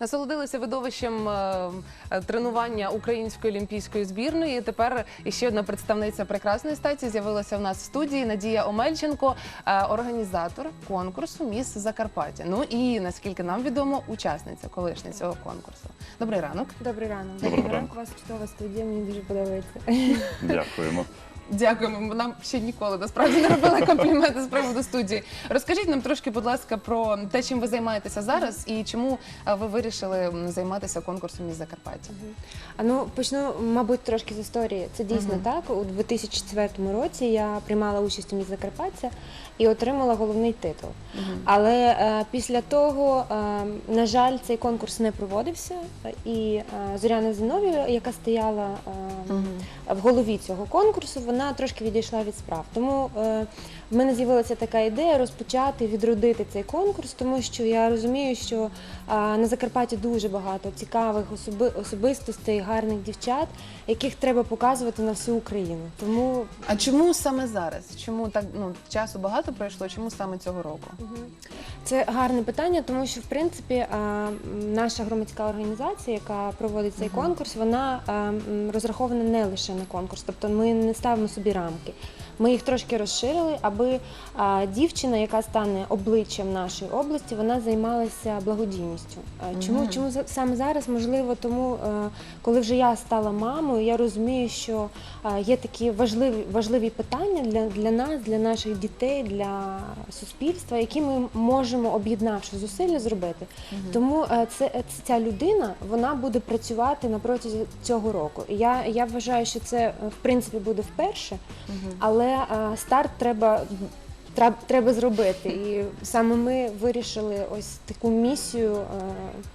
насолодилися видовищем е, тренування української олімпійської збірної. І Тепер іще одна представниця прекрасної статі з'явилася в нас в студії Надія Омельченко, е, організатор конкурсу Міс Закарпаття. Ну і наскільки нам відомо, учасниця колишня цього конкурсу. Добрий ранок. Добрий ранок. Доброго ранку. У вас чудова студія, мені дуже подобається. Дякуємо. Дякуємо. Нам ще ніколи насправді не робили компліменти з приводу студії. Розкажіть нам трошки, будь ласка, про те, чим ви займаєтеся зараз, і чому е, ви вирішили займатися конкурсом Міс Закарпаття. А ну почну, мабуть, трошки з історії. Це дійсно Мгм. так. У 2004 році я приймала участь у міс Закарпаття і отримала головний титул. Але е, після того, е, на жаль, цей конкурс не проводився, і е, Зоряна Зиновія, яка стояла е, в голові цього конкурсу, вона трошки відійшла від справ. Тому е, в мене з'явилася така ідея розпочати відродити цей конкурс, тому що я розумію, що е, на Закарпатті дуже багато цікавих особи, особистостей, гарних дівчат, яких треба показувати на всю Україну. Тому А чому саме зараз? Чому так ну часу багато пройшло? Чому саме цього року? Це гарне питання, тому що в принципі а, наша громадська організація, яка проводить цей конкурс, вона розрахована не лише на конкурс, тобто ми не ставимо собі рамки. Ми їх трошки розширили, аби дівчина, яка стане обличчям нашої області, вона займалася благодійністю. Чому, чому саме зараз? Можливо, тому е, коли вже я стала мамою, я розумію, що є такі важливі, важливі питання для, для нас, для наших дітей, для суспільства, які ми можемо, об'єднавши зусилля, зробити. Тому е, це, е, ця людина вона буде працювати на протязі цього року. Я, я вважаю, що це в принципі буде вперше, але е, старт треба. Треба зробити, і саме ми вирішили ось таку місію е,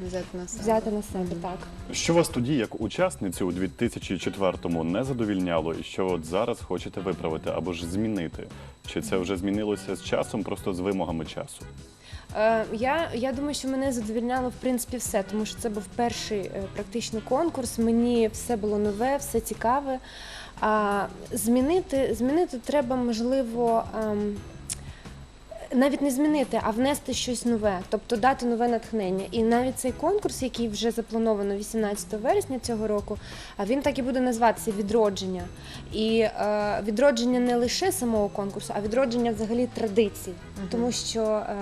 Взяти на себе. взяти на себе. Так Що вас тоді, як учасницю у 2004-му, не задовільняло, і що от зараз хочете виправити або ж змінити? Чи це вже змінилося з часом, просто з вимогами часу? Е, Я, я думаю, що мене задовільняло в принципі все, тому що це був перший практично конкурс. Мені все було нове, все цікаве. Змінити, змінити треба, можливо. Навіть не змінити, а внести щось нове, тобто дати нове натхнення. І навіть цей конкурс, який вже заплановано 18 вересня цього року, а він так і буде називатися відродження. І е, відродження не лише самого конкурсу, а відродження взагалі традицій, тому що е,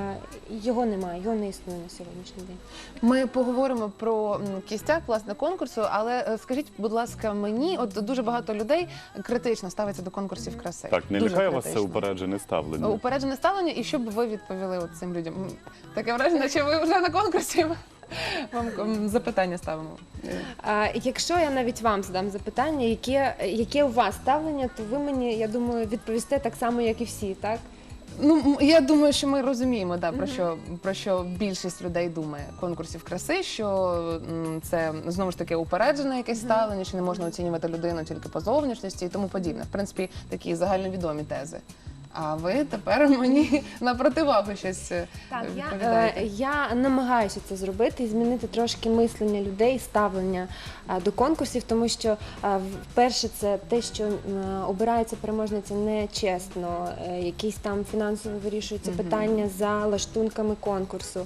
його немає, його не існує на сьогоднішній день. Ми поговоримо про кістяк власне конкурсу, але е, скажіть, будь ласка, мені от дуже багато людей критично ставиться до конкурсів краси. Так, не Дуже лякає вас це упереджене ставлення? Упереджене ставлення, і що б ви відповіли от цим людям? Таке враження, що ви вже на конкурсі. Вам м, запитання ставимо. А, якщо я навіть вам задам запитання, яке, яке у вас ставлення, то ви мені, я думаю, відповісте так само, як і всі, так? Ну м, я думаю, що ми розуміємо, да, про що про що більшість людей думає конкурсів краси, що м, це знову ж таки упереджене якесь ставлення, що не можна оцінювати людину тільки по зовнішності і тому подібне. В принципі, такі загальновідомі тези. А ви тепер мені на противагу щось е, Так, я, відповідаєте. е, я намагаюся це зробити і змінити трошки мислення людей, ставлення е, до конкурсів, тому що е, вперше це те, що е, обирається переможниця нечесно, е, якісь там фінансово вирішуються питання за лаштунками конкурсу.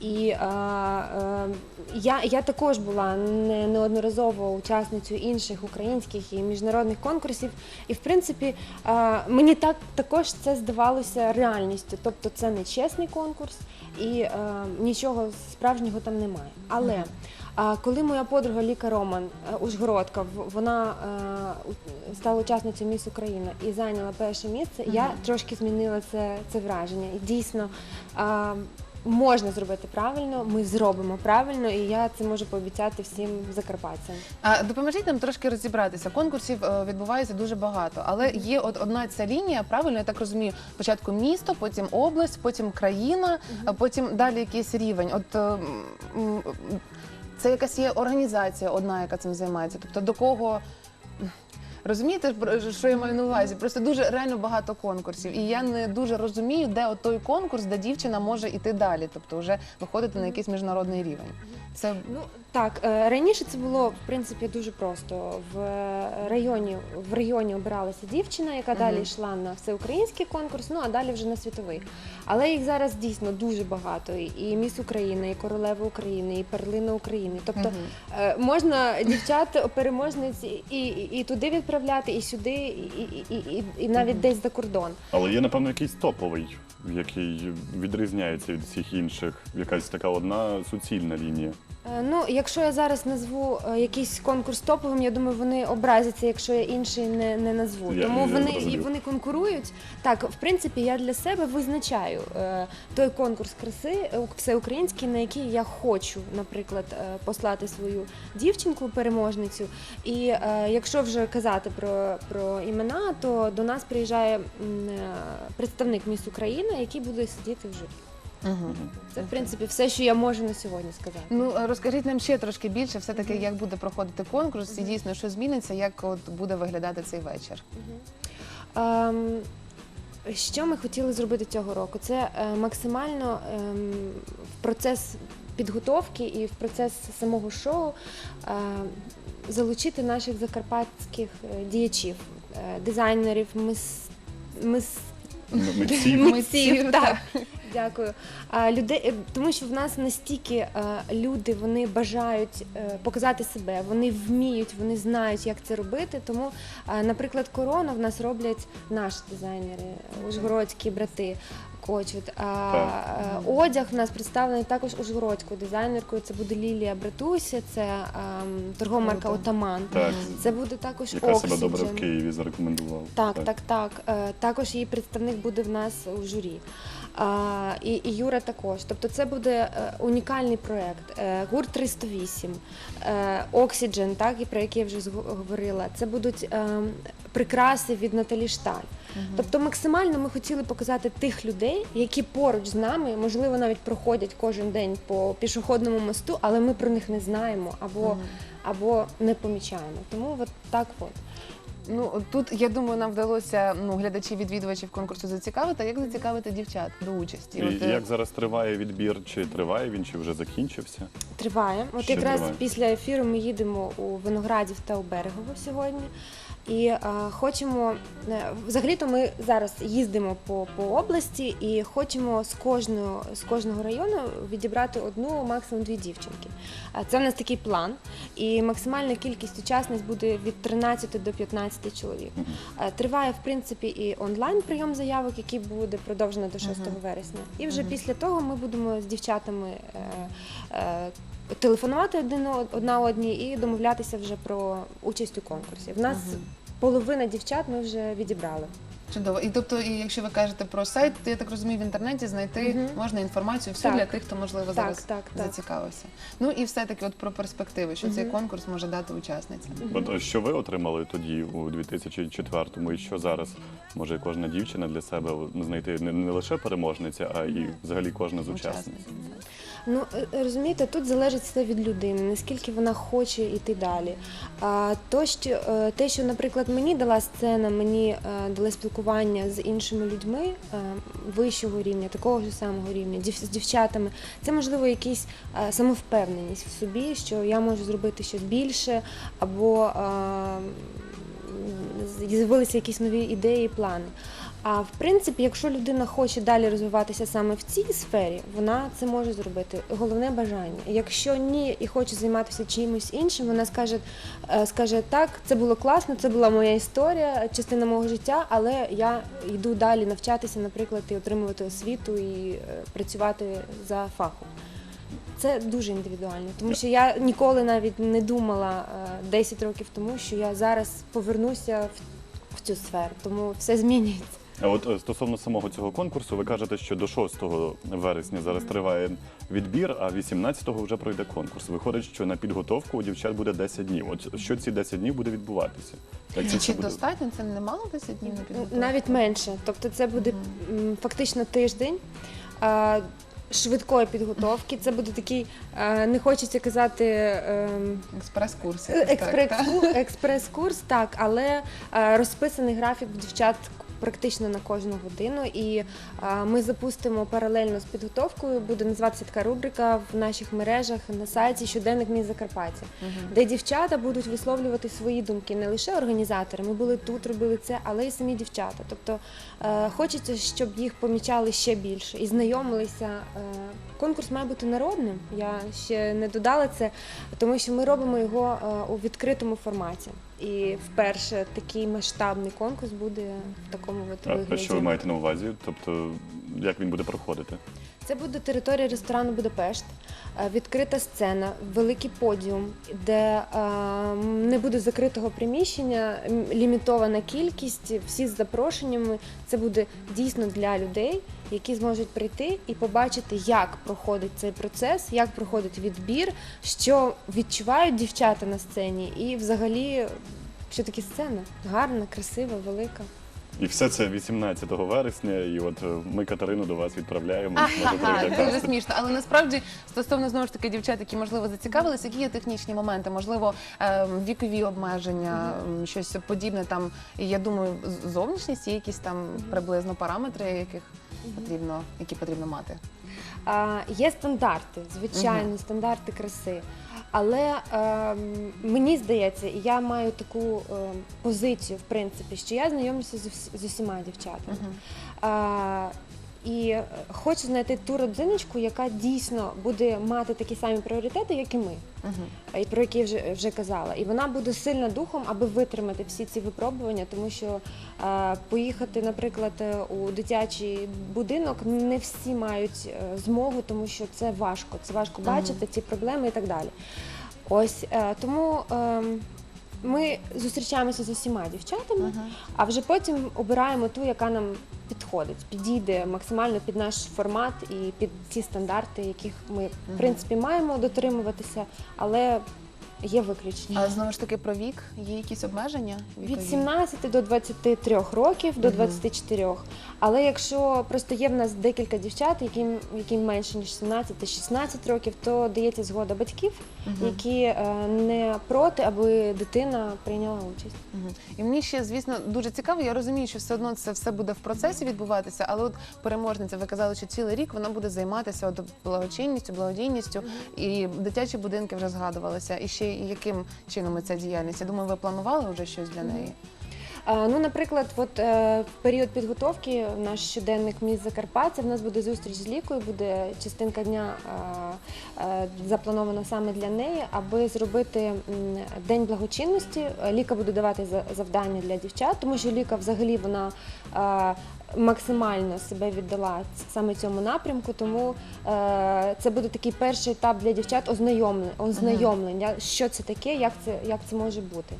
І е, е, я, я також була не, неодноразово учасницею інших українських і міжнародних конкурсів. І в принципі е, мені так також це здавалося реальністю. Тобто це не чесний конкурс і е, нічого справжнього там немає. Але е, коли моя подруга Ліка Роман е, Ужгородка, вона е, стала учасницею Міс Україна і зайняла перше місце, я трошки змінила це, це враження. І дійсно е, можна зробити правильно, ми зробимо правильно, і я це можу пообіцяти всім закарпатцям. А допоможіть нам трошки розібратися. Конкурсів е, відбувається дуже багато, але є от одна ця лінія, правильно я так розумію. Спочатку місто, потім область, потім країна, а потім далі якийсь рівень. От е, м, м, це якась є організація, одна, яка цим займається. Тобто до кого. Розумієте, що я маю на увазі? Просто дуже реально багато конкурсів, і я не дуже розумію, де от той конкурс, де дівчина може іти далі, тобто вже виходити на якийсь міжнародний рівень. Це Ну Так, е, раніше це було в принципі дуже просто. В е, районі в регіоні обиралася дівчина, яка Мгм. далі йшла на всеукраїнський конкурс, ну а далі вже на світовий. Але їх зараз дійсно дуже багато. І- міс України, і королева України, і перлина України. Тобто е, можна дівчат переможниць і, і, і туди відправляти, і сюди, і, і, і, і, навіть Мгм. десь за кордон. Але є, напевно, якийсь топовий, який відрізняється від всіх інших. Якась така одна суцільна лінія. Е, Ну, якщо я зараз назву е, якийсь конкурс топовим, я думаю, вони образяться, якщо я інший не, не назву. Я- Тому я вони зрозумів. і вони конкурують. Так, в принципі, я для себе визначаю е, той конкурс краси е, всеукраїнський, на який я хочу, наприклад, е, послати свою дівчинку, переможницю. І е, якщо вже казати про, про імена, то до нас приїжджає м, е, представник міс України, який буде сидіти в журі. Це в принципі все, що я можу на сьогодні сказати. Ну розкажіть нам ще трошки більше, все таки, як буде проходити конкурс, і дійсно що зміниться, як от буде виглядати цей вечір. Ем, Що ми хотіли зробити цього року? Це е, максимально ем, в процес підготовки і в процес самого шоу е, залучити наших закарпатських е, діячів, е, дизайнерів, мис, мис, Митців. митців. Так. Дякую. А, людей, е, тому що в нас настільки а, люди вони бажають е, показати себе, вони вміють, вони знають, як це робити. Тому, а, наприклад, корону в нас роблять наші дизайнери, е, ужгородські брати. Кочут. А Так. е, одяг у нас представлений також ужгородською дизайнеркою. Це буде Лілія Братуся, це ем, торгова марка Отаман. Так, Це буде також яка себе добре в Києві зарекомендувала. Так, так, так. так. Також її представник буде в нас у журі. І, і Юра також. Тобто це буде е, унікальний проєкт. Е, Гурт 308, е, Oxygen, так, і про який я вже говорила. Це будуть е, прикраси від Наталі Шталь. Тобто максимально ми хотіли показати тих людей, які поруч з нами, можливо, навіть проходять кожен день по пішохідному мосту, але ми про них не знаємо або, або не помічаємо. Тому от так от. Ну тут я думаю, нам вдалося ну глядачів відвідувачів конкурсу зацікавити. Як зацікавити дівчат до участі? І От, е, як зараз триває відбір? Чи триває він, чи вже закінчився? Триває. От Ще якраз триває. після ефіру ми їдемо у Виноградів та у Берегово сьогодні. І е, хочемо е, взагалі-то ми зараз їздимо по, по області і хочемо з кожного з кожного району відібрати одну, максимум дві дівчинки. Е, Це в нас такий план. І максимальна кількість учасниць буде від 13 до 15 чоловік. Триває в принципі і онлайн прийом заявок, який буде продовжено до 6 Мгм. вересня. І вже після того ми будемо з дівчатами. Телефонувати один од- одна одній і домовлятися вже про участь у конкурсі. В нас Мгм. половина дівчат ми вже відібрали. Чудово. І тобто, і якщо ви кажете про сайт, то я так розумію, в інтернеті знайти Мгм. можна інформацію всю Так. для тих, хто можливо Так, зараз так, так. зацікавився. Ну і все таки, от про перспективи, що цей Мгм. конкурс може дати учасницям. От е, що ви отримали тоді у 2004-му, і що зараз може кожна дівчина для себе знайти не, не лише переможниця, а і взагалі кожна з учасниць. Ну е, розумієте, тут залежить все від людини, наскільки вона хоче йти далі. А то, що е, те, що, наприклад, мені дала сцена, мені е, дали спілкування з іншими людьми е, вищого рівня, такого ж самого рівня, з дівчатами, це можливо якісь е, самовпевненість в собі, що я можу зробити щось більше, або е, з'явилися якісь нові ідеї, плани. А в принципі, якщо людина хоче далі розвиватися саме в цій сфері, вона це може зробити. Головне бажання. Якщо ні і хоче займатися чимось іншим, вона скаже, е, скаже так, це було класно, це була моя історія, частина мого життя, але я йду далі навчатися, наприклад, і отримувати освіту і е, працювати за фахом. Це дуже індивідуально, тому що я ніколи навіть не думала е, 10 років тому, що я зараз повернуся в цю сферу, тому все змінюється. А от е, стосовно самого цього конкурсу, ви кажете, що до 6 вересня зараз триває відбір, а 18-го вже пройде конкурс. Виходить, що на підготовку у дівчат буде 10 днів. От що ці 10 днів буде відбуватися? Як це Чи буде? достатньо це немало 10 днів на підготовку? Навіть менше. Тобто це буде м, фактично тиждень. Швидкої підготовки. Це буде такий, не хочеться казати ем, експрес-курс. експрес-курс, експрес-курс, так, але е, розписаний графік в дівчат практично на кожну годину. І ми запустимо паралельно з підготовкою. Буде називатися така рубрика в наших мережах на сайті Щоденник міст Закарпаття, де дівчата будуть висловлювати свої думки, не лише організатори. Ми були тут, робили це, але й самі дівчата. Тобто е, хочеться, щоб їх помічали ще більше і знайомилися. Е, конкурс має бути народним. Я ще не додала це, тому що ми робимо його е, у відкритому форматі. І вперше такий масштабний конкурс буде в такому от А, вигляді. що ви маєте на увазі? Тобто, як він буде проходити? Це буде територія ресторану Будапешт, е, відкрита сцена, великий подіум, де е, не буде закритого приміщення, лімітована кількість, всі з запрошеннями. Це буде дійсно для людей, які зможуть прийти і побачити, як проходить цей процес, як проходить відбір, що відчувають дівчата на сцені, і взагалі, що таке сцена гарна, красива, велика. І все це 18 вересня, і от е, ми Катерину до вас відправляємо. Ага, дуже смішно. Але насправді стосовно знову ж таки дівчат, які можливо зацікавилися, які є технічні моменти, можливо, ем, вікові обмеження, ем, щось подібне там. І я думаю, з- зовнішність є якісь там приблизно параметри, яких потрібно, які потрібно мати. А, є стандарти, звичайно, стандарти краси. Але е, мені здається, і я маю таку е, позицію, в принципі, що я знайомлюся з, з усіма дівчатами. А, і е, хочу знайти ту родзиночку, яка дійсно буде мати такі самі пріоритети, як і ми, і про які я вже, вже казала. І вона буде сильна духом, аби витримати всі ці випробування, тому що е, поїхати, наприклад, е, у дитячий будинок не всі мають е, змогу, тому що це важко. Це важко бачити ці проблеми і так далі. Ось е, тому. ем, ми зустрічаємося з усіма дівчатами, а вже потім обираємо ту, яка нам підходить, підійде максимально під наш формат і під ті стандарти, яких ми в принципі маємо дотримуватися, але є виключення. Але знову ж таки про вік є якісь обмеження? Від вікові? 17 до 23 років до 24. Але якщо просто є в нас декілька дівчат, яким, яким менше ніж 17 та 16 років, то дається згода батьків, які е, не проти, аби дитина прийняла участь. Мгм. І мені ще, звісно, дуже цікаво. Я розумію, що все одно це все буде в процесі відбуватися, але от переможниця, ви казали, що цілий рік вона буде займатися от благочинністю, благодійністю, і дитячі будинки вже згадувалися. І ще яким чином ця діяльність? Я думаю, ви планували вже щось для неї? Ну, наприклад, от е, в період підготовки наш щоденник міст Закарпаття. В нас буде зустріч з лікою, буде частинка дня е, е, запланована саме для неї, аби зробити м, день благочинності. Ліка буде давати завдання для дівчат, тому що ліка взагалі вона. Максимально себе віддала саме цьому напрямку, тому е, це буде такий перший етап для дівчат ознайомлення, ознайомлення, що це таке, як це, як це може бути.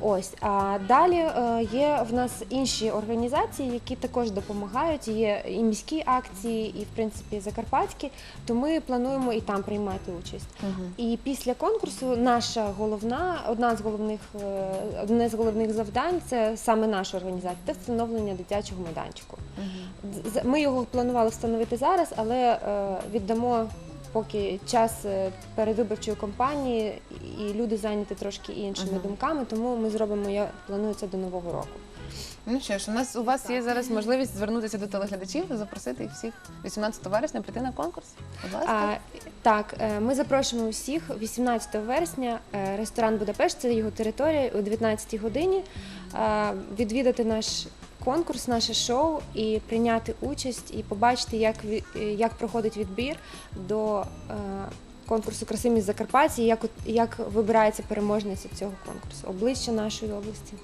Ось а далі е, є в нас інші організації, які також допомагають. Є і міські акції, і в принципі закарпатські. То ми плануємо і там приймати участь. І після конкурсу наша головна, одна з головних, е, одне з головних завдань це саме наша організація, це встановлення дитячого майданчику. З- Ми його планували встановити зараз, але е, віддамо. Поки час е, передвиборчої кампанії і люди зайняті трошки іншими Мгм. думками, тому ми зробимо, я планую це до нового року. Ну що ж, у нас у вас є зараз можливість звернутися до телеглядачів, запросити їх всіх 18 вересня прийти на конкурс. Будь ласка. А, так, е, ми запрошуємо усіх 18 вересня. Ресторан Будапешт, це його територія о 19 годині. Відвідати наш конкурс, наше шоу і прийняти участь і побачити, як, як проходить відбір до е, конкурсу «Краси міст Закарпаття, і як, як вибирається переможниця цього конкурсу, обличчя нашої області.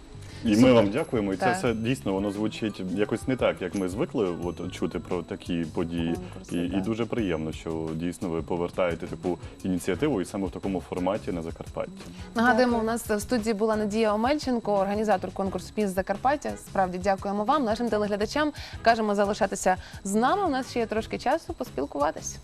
І ми вам дякуємо. І це Так. все дійсно воно звучить якось не так, як ми звикли от, чути про такі події. Конкурси, І, і так. дуже приємно, що дійсно ви повертаєте таку ініціативу і саме в такому форматі на Закарпатті. Нагадуємо, у нас в студії була Надія Омельченко, організатор конкурсу «Міст Закарпаття. Справді дякуємо вам, нашим телеглядачам. Кажемо залишатися з нами. У нас ще є трошки часу поспілкуватись.